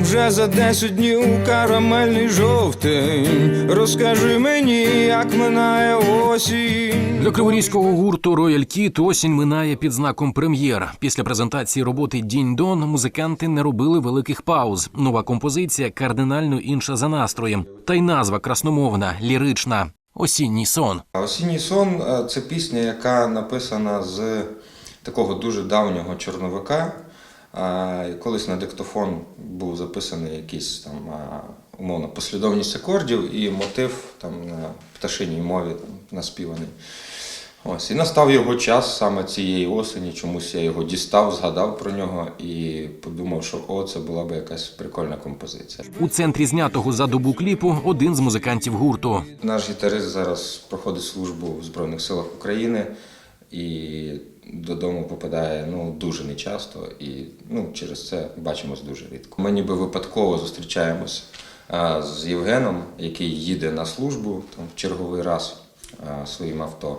Вже за 10 днів карамельний жовтень. Розкажи мені, як минає осінь. Для криворізького гурту Royal Kit осінь минає під знаком прем'єр. Після презентації роботи Дінь Дон музиканти не робили великих пауз. Нова композиція кардинально інша за настроєм. Та й назва красномовна, лірична. Осінній сон. Осінній сон е, це пісня, яка написана з такого дуже давнього чорновика. Колись на диктофон був записаний якийсь там умовно послідовність акордів і мотив там на пташиній мові там, наспіваний. Ось, і настав його час саме цієї осені. Чомусь я його дістав, згадав про нього і подумав, що о, це була б якась прикольна композиція. У центрі знятого за добу кліпу один з музикантів гурту. Наш гітарист зараз проходить службу в Збройних силах України і додому попадає ну, дуже нечасто, і ну, через це бачимось дуже рідко. Ми ніби випадково зустрічаємось з Євгеном, який їде на службу там, в черговий раз своїм авто.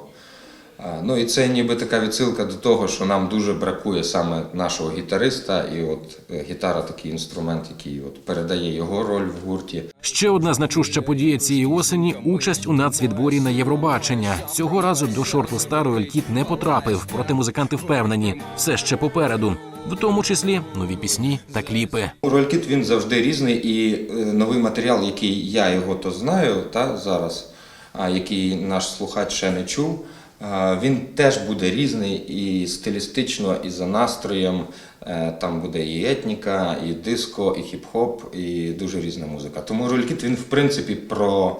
Ну і це ніби така відсилка до того, що нам дуже бракує саме нашого гітариста, і от е, гітара такий інструмент, який от передає його роль в гурті. Ще одна значуща подія цієї осені участь у нацвідборі на Євробачення. Цього разу до шорт-листа Kit не потрапив, проте музиканти впевнені, все ще попереду, в тому числі нові пісні та кліпи. Ролькіт він завжди різний, і е, новий матеріал, який я його то знаю та зараз, а який наш слухач ще не чув. Він теж буде різний і стилістично, і за настроєм. Е, Там буде і етніка, і диско, і хіп-хоп, і дуже різна музика. Тому ролькіт він в принципі про,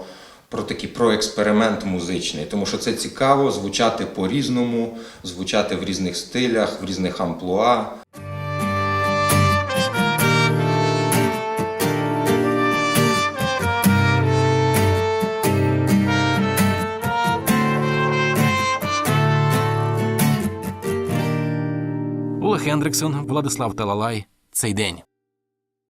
про такий про експеримент музичний, тому що це цікаво звучати по-різному, звучати в різних стилях, в різних амплуа. Олег Хендриксон, Владислав Талалай. Цей день.